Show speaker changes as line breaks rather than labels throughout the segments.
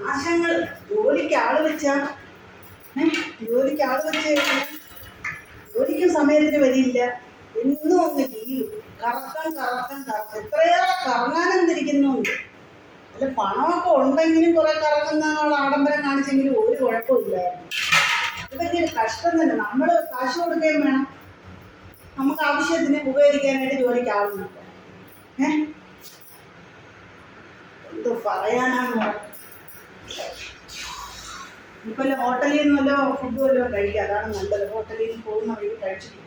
നാശങ്ങൾ ജോലിക്ക് ആൾ വെച്ച? ജോലിക്ക് ആൾ വെച്ച് ജോലിക്കും സമയത്തിന് വരില്ല. എന്നും ഒന്ന് ലീവ് കറക്കാൻ കറക്കാൻ കറക്കം. എത്രയേറെ കറങ്ങാനെന്തിരിക്കുന്നുണ്ട് അല്ല പണമൊക്കെ ഉണ്ടെങ്കിലും കുറെ കറങ്ങുന്നുള്ള ആഡംബരം കാണിച്ചെങ്കിലും ഒരു കുഴപ്പമില്ലായിരുന്നു ഇതൊക്കെ ഒരു കഷ്ടം തന്നെ. നമ്മൾ കാശ് കൊടുക്കുകയും വേണം. നമുക്ക് ആവശ്യത്തിന് ഉപകരിക്കാനായിട്ട് ജോലിക്ക് ആവുന്നുണ്ട് ഏ? എന്തോ പറയാനാണ് പറ ഇപ്പൊ ഹോട്ടലിൽ നിന്ന് വല്ല ഫുഡ് വല്ലതും കഴിക്കുക. അതാണ് നല്ലത്. ഹോട്ടലിൽ നിന്ന് പോകുന്ന വഴി കഴിച്ചിട്ട് പോകും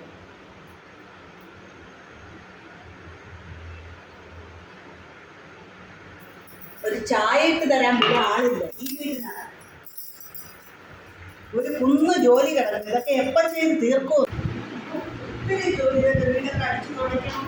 ഒരു ചായ ഇട്ട് തരാൻ പോലും ആളില്ല. ഈ വീടിനാണ് ഒരു കുന്ന് ജോലി കിടക്കും ഇതൊക്കെ എപ്പം ചെയ്ത് തീർക്കും ഒത്തിരി ജോലി കഴിച്ചു അടിച്ചു തുടയ്ക്കണം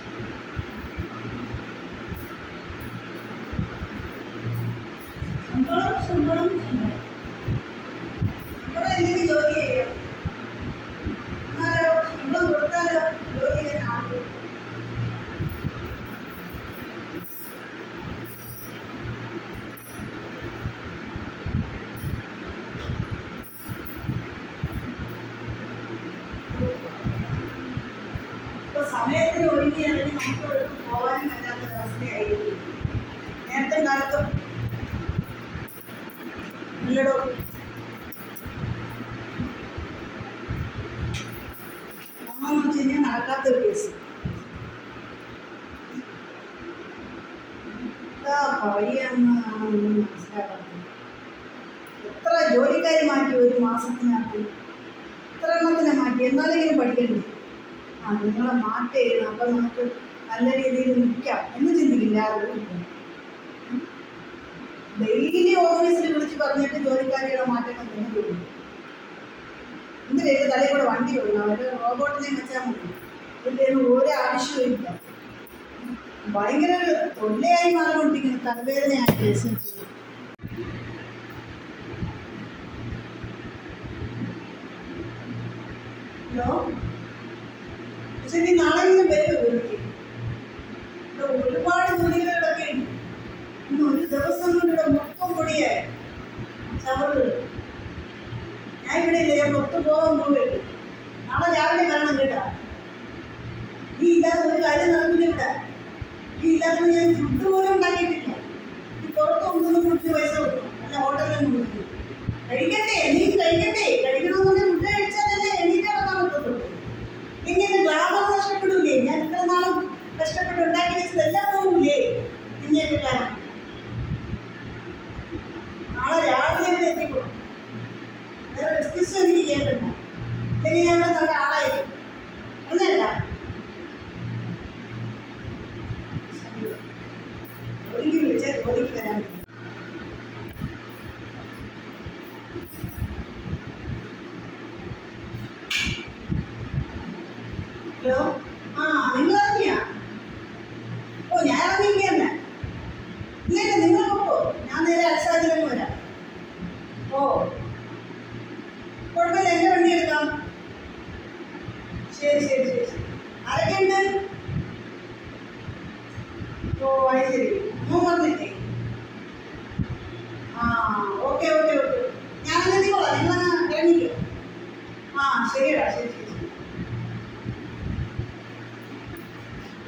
സമയത്തിന് ഒരുങ്ങിയാണെങ്കിൽ നമുക്ക് പോകാനും പറ്റാത്ത അവസ്ഥയായിരിക്കും. നേരത്തെ കാലത്തും പറയുകയെന്ന് എത്ര ജോലിക്കാരെ മാറ്റി ഒരു മാസത്തിനകത്ത്? എത്ര എണ്ണത്തിനെ മാറ്റി? എന്നാലെങ്കിലും പഠിക്കണ്ടേ? നിങ്ങളെ മാറ്റിയിരുന്നു അപ്പം നമുക്ക് നല്ല രീതിയിൽ നിൽക്കാം എന്ന് ചിന്തിക്കില്ല ഡെയിലി ഓഫീസിൽ വിളിച്ച് പറഞ്ഞിട്ട് ജോലിക്കാരികളെ മാറ്റങ്ങൾ നിന്ന് തോന്നുന്നു ഇന്ന് വലിയ തലയിൽ കൂടെ വണ്ടി വിടണം അവർ റോബോട്ടിനെ വെച്ചാൽ മതി. ഇതിന്റെ ഒരു ആവശ്യവും ഇല്ല. ഭയങ്കര തൊല്ലയായി മാറിക്കൊണ്ടിരിക്കുന്നു. തലവേദനയായി കേസ് ഹലോ? പക്ഷെ നീ നാളെ ഇങ്ങനെ വരും ജോലിക്ക് ഇവിടെ ഒരുപാട് ഉണ്ട് ഇന്ന് ഒരു ദിവസം കൊണ്ട് മൊത്തം പൊടിയായി. ചവറുകൾ ഞാൻ ഇവിടെ ഇല്ല ഞാൻ മൊത്തം പോകാൻ പോകരുത്. നാളെ രാവിലെ കാണാൻ കേട്ടാ. നീ ഇല്ലാത്ത ഒരു കാര്യം നടന്നില്ല ഇവിടെ. നീ ഇല്ലാതെ ഞാൻ ഫുഡ് പോലും ഉണ്ടാക്കിയിട്ടില്ല. നീ പുറത്ത് കൊണ്ടുവന്ന് ഫുഡ് പൈസ ഞാൻ ഇത്ര നാളും കഷ്ടപ്പെട്ട് ഉണ്ടാക്കി വെച്ചത് എല്ലാം പോകൂലേ കാരണം നാളെ രാവിലെ ഇവിടെ എത്തിക്കൊള്ളു വേറെ ബിസിനസ് എനിക്ക് കേൾക്കണ്ട ഇല്ലെങ്കിൽ ഞാൻ ഇവിടെ നല്ല ആളായിരിക്കും. ഒന്നല്ല ജോലിക്ക് വിളിച്ചാൽ ജോലിക്ക് വരാൻ പറ്റും ഹലോ ആ നിങ്ങൾ ഇറങ്ങിയാ ഓ ഞാൻ ഇറങ്ങിയിരിക്കന്നെ ഇല്ല ഇല്ല നിങ്ങൾ പോക്കോ ഞാൻ നേരെ അലസാജിലേക്ക് വരാം ഓ കുഴപ്പമില്ല എന്റെ വണ്ടി എടുക്കാം ശരി ശരി ശരി. ആരൊക്കെയുണ്ട്? ഓ അത് ശരി. വന്നില്ലേ ആ ഓക്കെ ഓക്കെ ഓക്കെ. ഞാൻ എത്തിക്കോളാം. നിങ്ങളങ്ങ് ഇറങ്ങിക്കോ. ആ ശരിയടാ ശരി ശരി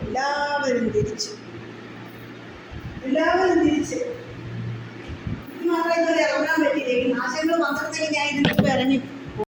എല്ലാവരും തിരിച്ചു. എല്ലാവരും തിരിച്ച്. മാത്രമേ ഇതുവരെ ഇറങ്ങാൻ പറ്റിയില്ല. ആശയങ്ങൾ നാശങ്ങൾ ഞാൻ ഇതിന്റെ മുമ്പ് ഇറങ്ങി.